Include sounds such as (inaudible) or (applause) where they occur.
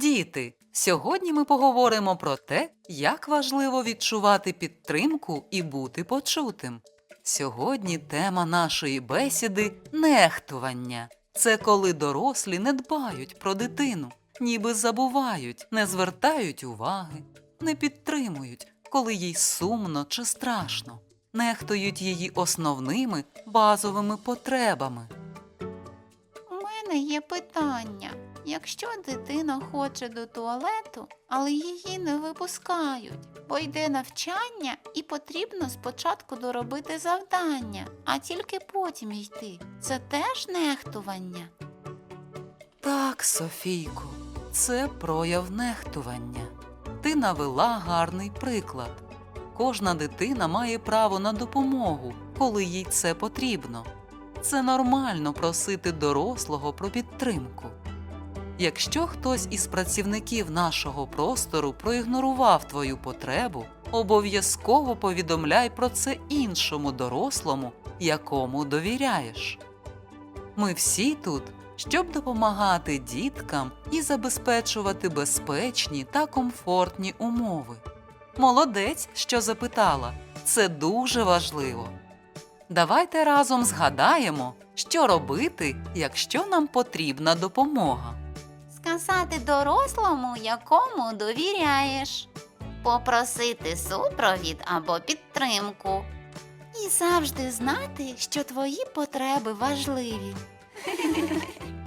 Діти, сьогодні ми поговоримо про те, як важливо відчувати підтримку і бути почутим. Сьогодні тема нашої бесіди нехтування. Це коли дорослі не дбають про дитину, ніби забувають, не звертають уваги, не підтримують, коли їй сумно чи страшно, нехтують її основними базовими потребами. У мене є питання. Якщо дитина хоче до туалету, але її не випускають, бо йде навчання і потрібно спочатку доробити завдання, а тільки потім йти. Це теж нехтування. Так, Софійко, це прояв нехтування. Ти навела гарний приклад. Кожна дитина має право на допомогу, коли їй це потрібно. Це нормально просити дорослого про підтримку. Якщо хтось із працівників нашого простору проігнорував твою потребу, обов'язково повідомляй про це іншому дорослому, якому довіряєш. Ми всі тут, щоб допомагати діткам і забезпечувати безпечні та комфортні умови. Молодець, що запитала, це дуже важливо. Давайте разом згадаємо, що робити, якщо нам потрібна допомога. Сказати дорослому, якому довіряєш, попросити супровід або підтримку. І завжди знати, що твої потреби важливі. (laughs)